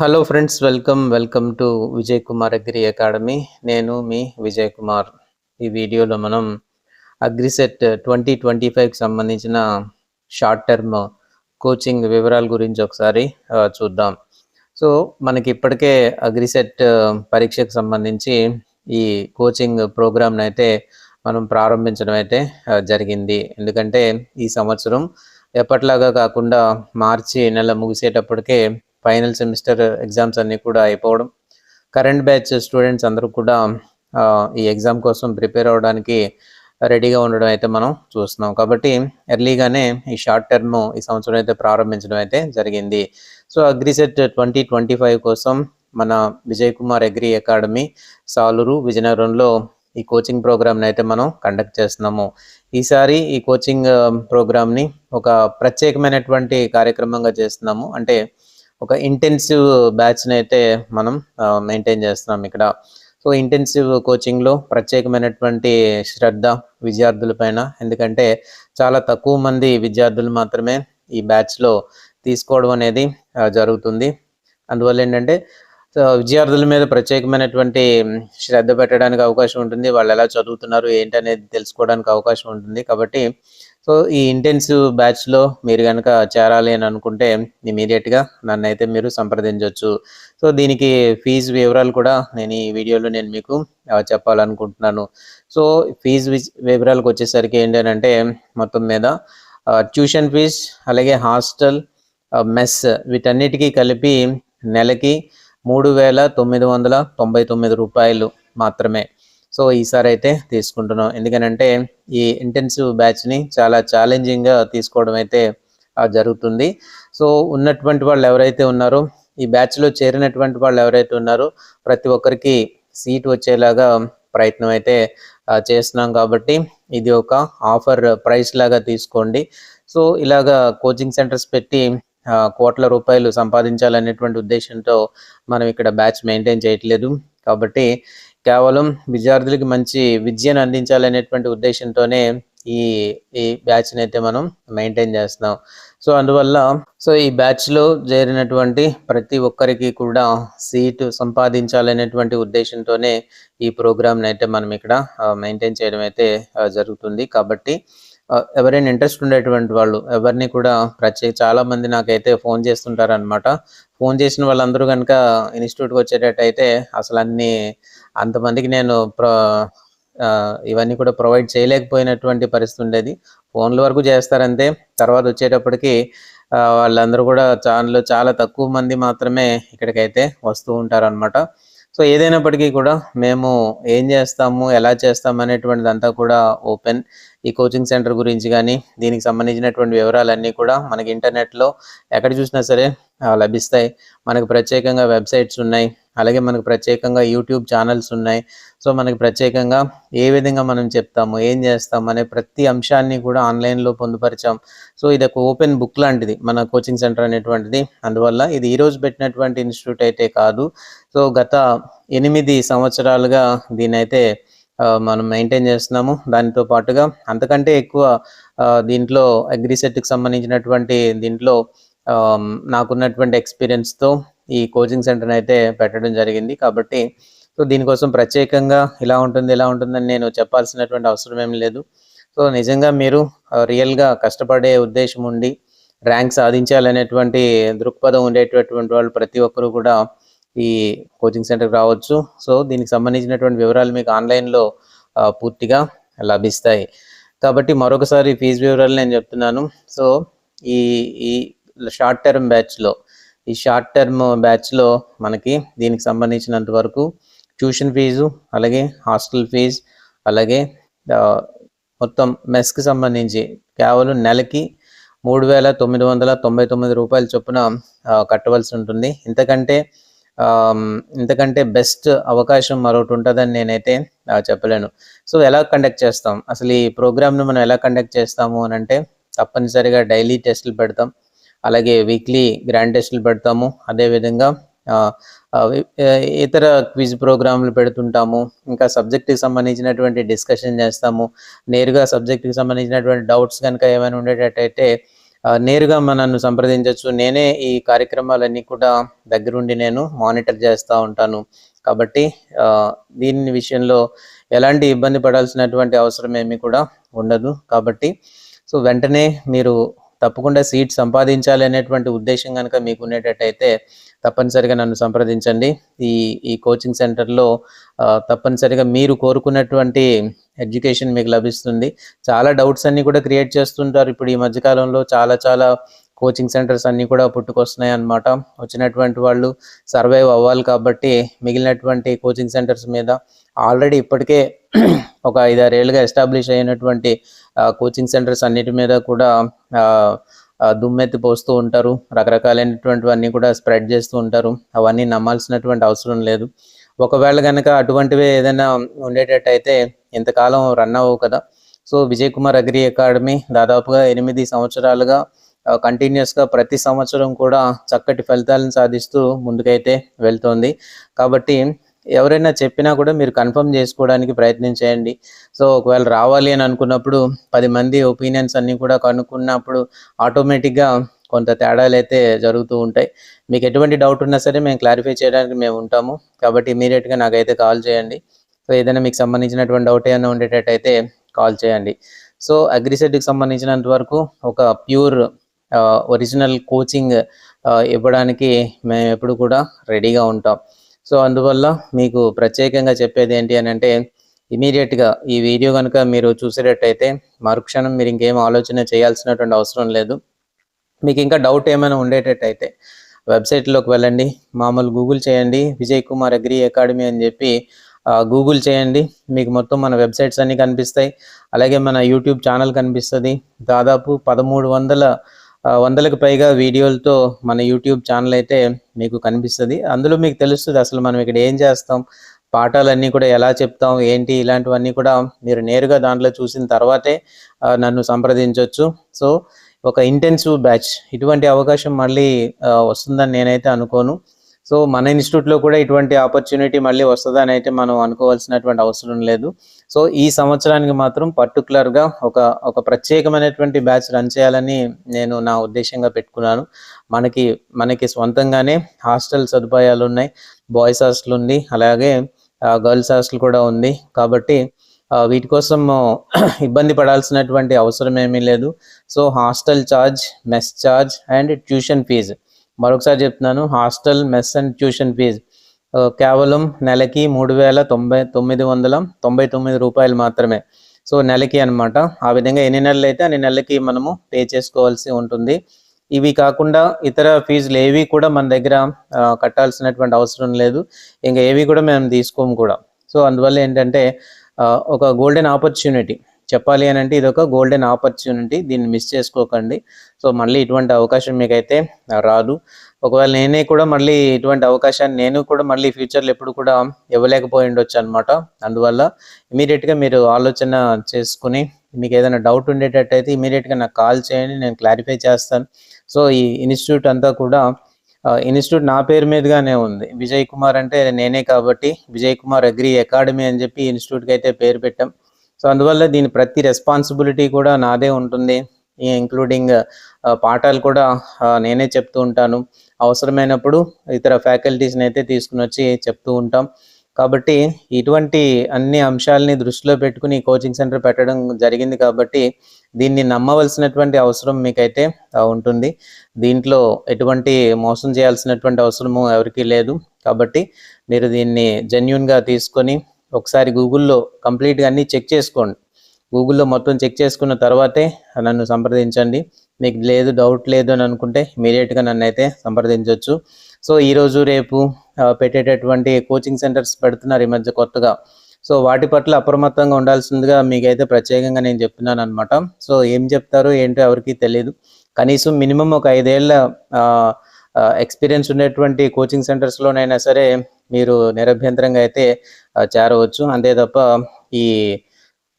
Hello friends welcome welcome to Vijay Kumar agri academy నేను మీ విజయ్ కుమార్ ఈ వీడియోలో మనం అగ్రిసెట్ ట్వంటీ ట్వంటీ ఫైవ్కి సంబంధించిన షార్ట్ టర్మ్ కోచింగ్ వివరాల గురించి ఒకసారి చూద్దాం. సో మనకి ఇప్పటికే అగ్రిసెట్ పరీక్షకు సంబంధించి ఈ కోచింగ్ ప్రోగ్రామ్ని అయితే మనం ప్రారంభించడం అయితే జరిగింది. ఎందుకంటే ఈ సంవత్సరం ఎప్పట్లాగా కాకుండా మార్చి నెల ముగిసేటప్పటికే ఫైనల్ సెమిస్టర్ ఎగ్జామ్స్ అన్నీ కూడా అయిపోవడం. కరెంట్ బ్యాచ్ స్టూడెంట్స్ అందరూ కూడా ఈ ఎగ్జామ్ కోసం ప్రిపేర్ అవ్వడానికి రెడీగా ఉండడం అయితే మనం చూస్తున్నాం. కాబట్టి ఎర్లీగానే ఈ షార్ట్ టర్మ్ ఈ సంవత్సరం అయితే ప్రారంభించడం అయితే జరిగింది. So AGRICET twenty twenty five కోసం మన విజయ్ కుమార్ అగ్రి అకాడమీ సాలూరు విజయనగరంలో ఈ కోచింగ్ ప్రోగ్రామ్ని అయితే మనం కండక్ట్ చేస్తున్నాము. ఈసారి ఈ కోచింగ్ ప్రోగ్రామ్ని ఒక ప్రత్యేకమైనటువంటి కార్యక్రమంగా చేస్తున్నాము. అంటే ఒక ఇంటెన్సివ్ బ్యాచ్ని అయితే మనం మెయింటైన్ చేస్తున్నాం ఇక్కడ. సో ఇంటెన్సివ్ కోచింగ్లో ప్రత్యేకమైనటువంటి శ్రద్ధ విద్యార్థులపైన ఎందుకంటే చాలా తక్కువ మంది విద్యార్థులు మాత్రమే ఈ బ్యాచ్లో తీసుకోవడం అనేది జరుగుతుంది. అందువల్ల ఏంటంటే విద్యార్థుల మీద ప్రత్యేకమైనటువంటి శ్రద్ధ పెట్టడానికి అవకాశం ఉంటుంది. వాళ్ళు ఎలా చదువుతున్నారు ఏంటనేది తెలుసుకోవడానికి అవకాశం ఉంటుంది. కాబట్టి సో ఈ ఇంటెన్సివ్ బ్యాచ్లో మీరు కనుక చేరాలి అని అనుకుంటే ఇమీడియట్గా నన్ను అయితే మీరు సంప్రదించవచ్చు సో దీనికి ఫీజు వివరాలు కూడా నేను ఈ వీడియోలో నేను మీకు చెప్పాలనుకుంటున్నాను. సో ఫీజు వివరాలకు వచ్చేసరికి ఏంటంటే మొత్తం మీద ట్యూషన్ ఫీజ్ అలాగే హాస్టల్ మెస్ వీటన్నిటికీ కలిపి నెలకి మూడు వేల తొమ్మిది వందల తొంభై తొమ్మిది రూపాయలు మాత్రమే. సో ఈసారి అయితే తీసుకుంటున్నాం. ఎందుకనంటే ఈ ఇంటెన్సివ్ బ్యాచ్ని చాలా ఛాలెంజింగ్గా తీసుకోవడం అయితే జరుగుతుంది. సో ఉన్నటువంటి వాళ్ళు ఎవరైతే ఉన్నారో ఈ బ్యాచ్లో చేరినటువంటి వాళ్ళు ఎవరైతే ఉన్నారో ప్రతి ఒక్కరికి సీట్ వచ్చేలాగా ప్రయత్నం అయితే చేస్తున్నాం కాబట్టి ఇది ఒక ఆఫర్ ప్రైస్ లాగా తీసుకోండి. సో ఇలాగా కోచింగ్ సెంటర్స్ పెట్టి కోట్ల రూపాయలు సంపాదించాలనేటువంటి ఉద్దేశంతో మనం ఇక్కడ బ్యాచ్ మెయింటైన్ చేయట్లేదు. కాబట్టి కేవలం విద్యార్థులకి మంచి విద్యను అందించాలనేటువంటి ఉద్దేశంతోనే ఈ ఈ బ్యాచ్ని అయితే మనం మెయింటైన్ చేస్తున్నాం. సో అందువల్ల సో ఈ బ్యాచ్లో చేరినటువంటి ప్రతి ఒక్కరికి కూడా సీటు సంపాదించాలనేటువంటి ఉద్దేశంతోనే ఈ ప్రోగ్రామ్ని అయితే మనం ఇక్కడ మెయింటైన్ చేయడం అయితే జరుగుతుంది. కాబట్టి ఎవరైనా ఇంట్రెస్ట్ ఉండేటువంటి వాళ్ళు ఎవరిని కూడా ప్రత్యేక చాలా మంది నాకైతే ఫోన్ చేస్తుంటారు అనమాట ఫోన్ చేసిన వాళ్ళందరూ కనుక ఇన్స్టిట్యూట్కి వచ్చేటట్టయితే అసలు అన్ని అంతమందికి నేను ఇవన్నీ కూడా ప్రొవైడ్ చేయలేకపోయినటువంటి పరిస్థితి ఉండేది. ఫోన్ల వరకు చేస్తారంతే. తర్వాత వచ్చేటప్పటికి వాళ్ళందరూ కూడా చాలా చాలా తక్కువ మంది మాత్రమే ఇక్కడికైతే వస్తూ ఉంటారనమాట సో ఏదైనప్పటికీ కూడా మేము ఏం చేస్తాము ఎలా చేస్తాము అనేటువంటిదంతా కూడా ఓపెన్. ఈ కోచింగ్ సెంటర్ గురించి కానీ దీనికి సంబంధించినటువంటి వివరాలన్నీ కూడా మనకి ఇంటర్నెట్లో ఎక్కడ చూసినా సరే లభిస్తాయి. మనకు ప్రత్యేకంగా వెబ్సైట్స్ ఉన్నాయి. అలాగే మనకు ప్రత్యేకంగా యూట్యూబ్ ఛానల్స్ ఉన్నాయి. సో మనకి ప్రత్యేకంగా ఏ విధంగా మనం చెప్తాము ఏం చేస్తాం అనే ప్రతి అంశాన్ని కూడా ఆన్లైన్లో పొందుపరిచాం. సో ఇది ఒక ఓపెన్ బుక్ లాంటిది మన కోచింగ్ సెంటర్ అనేటువంటిది. అందువల్ల ఇది ఈరోజు పెట్టినటువంటి ఇన్స్టిట్యూట్ అయితే కాదు. సో గత ఎనిమిది సంవత్సరాలుగా దీని అయితే మనం మెయింటైన్ చేస్తున్నాము. దానితో పాటుగా అంతకంటే ఎక్కువ దీంట్లో అగ్రిసెట్కి సంబంధించినటువంటి దీంట్లో నాకున్నటువంటి ఎక్స్పీరియన్స్తో ఈ కోచింగ్ సెంటర్ని అయితే పెట్టడం జరిగింది. కాబట్టి సో దీనికోసం ప్రత్యేకంగా ఇలా ఉంటుంది ఇలా ఉంటుందని నేను చెప్పాల్సినటువంటి అవసరం ఏం లేదు. సో నిజంగా మీరు రియల్గా కష్టపడే ఉద్దేశం ఉండి ర్యాంక్ సాధించాలనేటువంటి దృక్పథం ఉండేటటువంటి వాళ్ళు ప్రతి ఒక్కరూ కూడా ఈ కోచింగ్ సెంటర్కి రావచ్చు. సో దీనికి సంబంధించినటువంటి వివరాలు మీకు ఆన్లైన్లో పూర్తిగా లభిస్తాయి. కాబట్టి మరొకసారి ఫీజు వివరాలు నేను చెప్తున్నాను. సో ఈ ఈ షార్ట్ టర్మ్ బ్యాచ్లో ఈ షార్ట్ టర్మ్ బ్యాచ్లో మనకి దీనికి సంబంధించినంత వరకు ట్యూషన్ ఫీజు అలాగే హాస్టల్ ఫీజు అలాగే మొత్తం మెస్కి సంబంధించి కేవలం నెలకి మూడు వేల తొమ్మిది వందల తొంభై తొమ్మిది రూపాయల చొప్పున కట్టవలసి ఉంటుంది. ఇంతకంటే ఇంతకంటే బెస్ట్ అవకాశం మరొకటి ఉంటుందని నేనైతే చెప్పలేను. సో ఎలా కండక్ట్ చేస్తాం? అసలు ఈ ప్రోగ్రామ్ను మనం ఎలా కండక్ట్ చేస్తాము అని అంటే తప్పనిసరిగా డైలీ టెస్టులు పెడతాం. అలాగే వీక్లీ గ్రాండ్ టెస్ట్లు పెడతాము. అదేవిధంగా ఇతర క్విజ్ ప్రోగ్రాంలు పెడుతుంటాము. ఇంకా సబ్జెక్ట్కి సంబంధించినటువంటి డిస్కషన్ చేస్తాము. నేరుగా సబ్జెక్ట్కి సంబంధించినటువంటి డౌట్స్ కనుక ఏమైనా ఉండేటట్టయితే నేరుగా మనను సంప్రదించవచ్చు నేనే ఈ కార్యక్రమాలన్నీ కూడా దగ్గరుండి నేను మానిటర్ చేస్తూ ఉంటాను. కాబట్టి దీని విషయంలో ఎలాంటి ఇబ్బంది పడాల్సినటువంటి అవసరం ఏమీ కూడా ఉండదు. కాబట్టి సో వెంటనే మీరు తప్పకుండా సీట్ సంపాదించాలి అనేటువంటి ఉద్దేశం కనుక మీకు ఉండేటట్టయితే తప్పనిసరిగా నన్ను సంప్రదించండి. ఈ ఈ కోచింగ్ సెంటర్లో తప్పనిసరిగా మీరు కోరుకున్నటువంటి ఎడ్యుకేషన్ మీకు లభిస్తుంది. చాలా డౌట్స్ అన్నీ కూడా క్రియేట్ చేస్తుంటారు. ఇప్పుడు ఈ మధ్యకాలంలో చాలా చాలా కోచింగ్ సెంటర్స్ అన్నీ కూడా పుట్టుకొస్తున్నాయి అన్నమాట. వచ్చినటువంటి వాళ్ళు సర్వైవ్ అవ్వాలి కాబట్టి మిగిలినటువంటి కోచింగ్ సెంటర్స్ మీద ఆల్రెడీ ఇప్పటికే ఒక ఐదారు ఎస్టాబ్లిష్ అయినటువంటి కోచింగ్ సెంటర్స్ అన్నిటి మీద కూడా దుమ్మెత్తి పోస్తూ ఉంటారు. రకరకాలైనటువంటివన్నీ కూడా స్ప్రెడ్ చేస్తూ ఉంటారు. అవన్నీ నమ్మాల్సినటువంటి అవసరం లేదు. ఒకవేళ కనుక అటువంటివి ఏదైనా ఉండేటట్టయితే ఇంతకాలం రన్ అవ్వవు కదా. So Vijay Kumar agri academy దాదాపుగా ఎనిమిది సంవత్సరాలుగా కంటిన్యూస్గా ప్రతి సంవత్సరం కూడా చక్కటి ఫలితాలను సాధిస్తూ ముందుకైతే వెళ్తోంది. కాబట్టి ఎవరైనా చెప్పినా కూడా మీరు కన్ఫర్మ్ చేసుకోవడానికి ప్రయత్నం చేయండి. సో ఒకవేళ రావాలి అని అనుకున్నప్పుడు పది మంది ఒపీనియన్స్ అన్నీ కూడా కనుక్కున్నప్పుడు ఆటోమేటిక్గా కొంత తేడాలు అయితే జరుగుతూ ఉంటాయి. మీకు ఎటువంటి డౌట్ ఉన్నా సరే మేము క్లారిఫై చేయడానికి మేము ఉంటాము. కాబట్టి ఇమీడియట్గా నాకైతే కాల్ చేయండి. సో ఏదైనా మీకు సంబంధించినటువంటి డౌట్ ఏమైనా ఉండేటట్టయితే కాల్ చేయండి. సో అగ్రిసెట్కి సంబంధించినంత వరకు ఒక ప్యూర్ ఒరిజినల్ కోచింగ్ ఇవ్వడానికి మేము ఎప్పుడు కూడా రెడీగా ఉంటాం. సో అందువల్ల మీకు ప్రత్యేకంగా చెప్పేది ఏంటి అని అంటే ఇమీడియట్గా ఈ వీడియో కనుక మీరు చూసేటట్టయితే మరుక్షణం మీరు ఇంకేం ఆలోచన చేయాల్సినటువంటి అవసరం లేదు. మీకు ఇంకా డౌట్ ఏమైనా ఉండేటట్టయితే వెబ్సైట్లోకి వెళ్ళండి. మామూలు గూగుల్ చేయండి. విజయ్ కుమార్ అగ్రి అకాడమీ అని చెప్పి గూగుల్ చేయండి. మీకు మొత్తం మన వెబ్సైట్స్ అన్నీ కనిపిస్తాయి. అలాగే మన యూట్యూబ్ ఛానల్ కనిపిస్తుంది. దాదాపు పదమూడు వందల వందలకు పైగా వీడియోలతో మన యూట్యూబ్ ఛానల్ అయితే మీకు కనిపిస్తుంది. అందులో మీకు తెలుస్తుంది అసలు మనం ఇక్కడ ఏం చేస్తాం పాఠాలన్నీ కూడా ఎలా చెప్తాం ఏంటి ఇలాంటివన్నీ కూడా మీరు నేరుగా దాంట్లో చూసిన తర్వాతే నన్ను సంప్రదించవచ్చు సో ఒక ఇంటెన్సివ్ బ్యాచ్ ఇటువంటి అవకాశం మళ్ళీ వస్తుందని నేనైతే అనుకోను. సో మన ఇన్స్టిట్యూట్లో కూడా ఇటువంటి ఆపర్చునిటీ మళ్ళీ వస్తుందని అయితే మనం అనుకోవాల్సినటువంటి అవసరం లేదు. సో ఈ సంవత్సరానికి మాత్రం పర్టికులర్గా ఒక ఒక ప్రత్యేకమైనటువంటి బ్యాచ్ రన్ చేయాలని నేను నా ఉద్దేశంగా పెట్టుకున్నాను. మనకి మనకి సొంతంగానే హాస్టల్ సదుపాయాలు ఉన్నాయి. బాయ్స్ హాస్టల్ ఉంది. అలాగే గర్ల్స్ హాస్టల్ కూడా ఉంది. కాబట్టి వీటి కోసం ఇబ్బంది పడాల్సినటువంటి అవసరం ఏమీ లేదు. So hostel charge mess charge and tuition fee. మరొకసారి చెప్తున్నాను hostel mess and tuition fee కేవలం నెలకి మూడు వేల తొంభై తొమ్మిది వందల తొంభై తొమ్మిది రూపాయలు మాత్రమే. సో నెలకి అన్నమాట. ఆ విధంగా ఎన్ని నెలలు అయితే అన్ని నెలలకి మనము పే చేసుకోవాల్సి ఉంటుంది. ఇవి కాకుండా ఇతర ఫీజులు ఏవి కూడా మన దగ్గర కట్టాల్సినటువంటి అవసరం లేదు. ఇంకా ఏవి కూడా మేము తీసుకోము కూడా. సో అందువల్ల ఏంటంటే ఒక గోల్డెన్ ఆపర్చునిటీ చెప్పాలి అని అంటే ఇది ఒక గోల్డెన్ ఆపర్చునిటీ దీన్ని మిస్ చేసుకోకండి. సో మళ్ళీ ఇటువంటి అవకాశం మీకైతే రాదు. ఒకవేళ నేనే కూడా మళ్ళీ ఇటువంటి అవకాశాన్ని నేను కూడా మళ్ళీ ఫ్యూచర్లో ఎప్పుడు కూడా ఇవ్వలేకపోయి ఉండొచ్చు అనమాట అందువల్ల ఇమీడియట్గా మీరు ఆలోచన చేసుకుని మీకు ఏదైనా డౌట్ ఉండేటట్టయితే ఇమీడియట్గా నాకు కాల్ చేయండి నేను క్లారిఫై చేస్తాను. సో ఈ ఇన్స్టిట్యూట్ అంతా కూడా ఇన్స్టిట్యూట్ నా పేరు మీదుగానే ఉంది. విజయ్ కుమార్ అంటే నేనే కాబట్టి విజయ్ కుమార్ అగ్రి అకాడమీ అని చెప్పి ఇన్స్టిట్యూట్కి అయితే పేరు పెట్టాం. సో అందువల్ల దీని ప్రతి రెస్పాన్సిబిలిటీ కూడా నాదే ఉంటుంది. ఇంక్లూడింగ్ పాఠాలు కూడా నేనే చెప్తూ ఉంటాను. అవసరమైనప్పుడు ఇతర ఫ్యాకల్టీస్ని అయితే తీసుకుని వచ్చి చెప్తూ ఉంటాం. కాబట్టి ఇటువంటి అన్ని అంశాలని దృష్టిలో పెట్టుకుని కోచింగ్ సెంటర్ పెట్టడం జరిగింది కాబట్టి దీన్ని నమ్మవలసినటువంటి అవసరం మీకైతే ఉంటుంది. దీంట్లో ఎటువంటి మోసం చేయాల్సినటువంటి అవసరము ఎవరికీ లేదు. కాబట్టి మీరు దీన్ని జెన్యున్గా తీసుకొని ఒకసారి గూగుల్లో కంప్లీట్గా అన్నీ చెక్ చేసుకోండి. గూగుల్లో మొత్తం చెక్ చేసుకున్న తర్వాతే నన్ను సంప్రదించండి. మీకు లేదు డౌట్ లేదు అని అనుకుంటే ఇమీడియట్గా నన్ను అయితే సంప్రదించవచ్చు సో ఈరోజు రేపు పెట్టేటటువంటి కోచింగ్ సెంటర్స్ పెడుతున్నారు ఈ మధ్య కొత్తగా. సో వాటి పట్ల అప్రమత్తంగా ఉండాల్సిందిగా మీకైతే ప్రత్యేకంగా నేను చెప్తున్నాను అనమాట సో ఏం చెప్తారో ఏంటో ఎవరికీ తెలియదు కనీసం మినిమం ఒక ఐదేళ్ళ ఎక్స్పీరియన్స్ ఉండేటువంటి కోచింగ్ సెంటర్స్లోనైనా సరే మీరు నిరభ్యంతరంగా అయితే చేరవచ్చు. అంతే తప్ప ఈ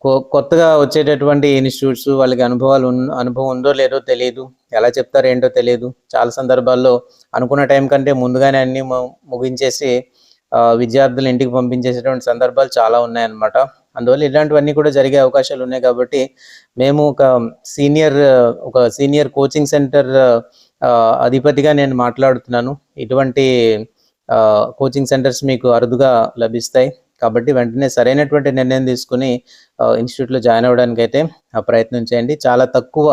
కొ- కొత్తగా వచ్చేటటువంటి ఇన్స్టిట్యూట్స్ వాళ్ళకి అనుభవాలు అనుభవం ఉందో లేదో తెలియదు. ఎలా చెప్తారో ఏంటో తెలియదు. చాలా సందర్భాల్లో అనుకున్న టైం కంటే ముందుగానే అన్ని ము- ముగించేసి విద్యార్థులు ఇంటికి పంపించేసేటువంటి సందర్భాలు చాలా ఉన్నాయన్నమాట. అందువల్ల ఇలాంటివన్నీ కూడా జరిగే అవకాశాలు ఉన్నాయి కాబట్టి మేము ఒక సీనియర్ ఒక సీనియర్ కోచింగ్ సెంటర్ అధిపతిగా నేను మాట్లాడుతున్నాను. ఇటువంటి కోచింగ్ సెంటర్స్ మీకు అరుదుగా లభిస్తాయి. కాబట్టి వెంటనే సరైనటువంటి నిర్ణయం తీసుకుని ఇన్స్టిట్యూట్లో జాయిన్ అవ్వడానికి అయితే ఆ ప్రయత్నం చేయండి. చాలా తక్కువ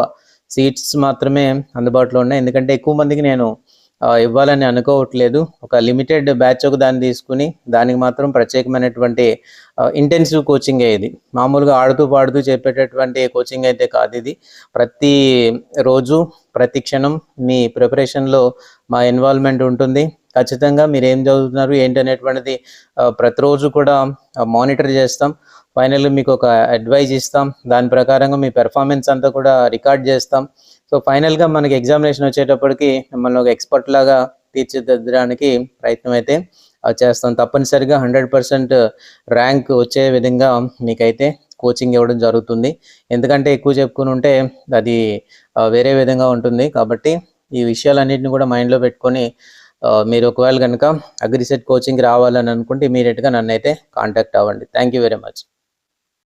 సీట్స్ మాత్రమే అందుబాటులో ఉన్నాయి. ఎందుకంటే ఎక్కువ మందికి నేను ఇవ్వాలని అనుకోవట్లేదు. ఒక లిమిటెడ్ బ్యాచ్ ఒక దాన్ని తీసుకుని దానికి మాత్రం ప్రత్యేకమైనటువంటి ఇంటెన్సివ్ కోచింగ్ ఇది. మామూలుగా ఆడుతూ పాడుతూ చెప్పేటటువంటి కోచింగ్ అయితే కాదు ఇది. ప్రతి రోజు ప్రతి క్షణం మీ ప్రిపరేషన్లో మా ఇన్వాల్వ్మెంట్ ఉంటుంది. ఖచ్చితంగా మీరు ఏం చదువుతున్నారు ఏంటి అనేటువంటిది ప్రతిరోజు కూడా మానిటర్ చేస్తాం. ఫైనల్గా మీకు ఒక అడ్వైజ్ ఇస్తాం. దాని ప్రకారంగా మీ పెర్ఫార్మెన్స్ అంతా కూడా రికార్డ్ చేస్తాం. సో ఫైనల్గా మనకి ఎగ్జామినేషన్ వచ్చేటప్పటికి మిమ్మల్ని ఒక ఎక్స్పర్ట్ లాగా తీర్చిదిద్దడానికి ప్రయత్నం అయితే చేస్తాం. తప్పనిసరిగా హండ్రెడ్ పర్సెంట్ ర్యాంక్ వచ్చే విధంగా మీకైతే కోచింగ్ ఇవ్వడం జరుగుతుంది. ఎందుకంటే ఎక్కువ చెప్పుకుని ఉంటే అది వేరే విధంగా ఉంటుంది. కాబట్టి ఈ విషయాలన్నింటిని కూడా మైండ్లో పెట్టుకొని మీరు ఒకవేళ కనుక అగ్రిసెట్ కోచింగ్ రావాలని అనుకుంటే ఇమీడియట్గా నన్ను అయితే కాంటాక్ట్ అవ్వండి. Thank you very much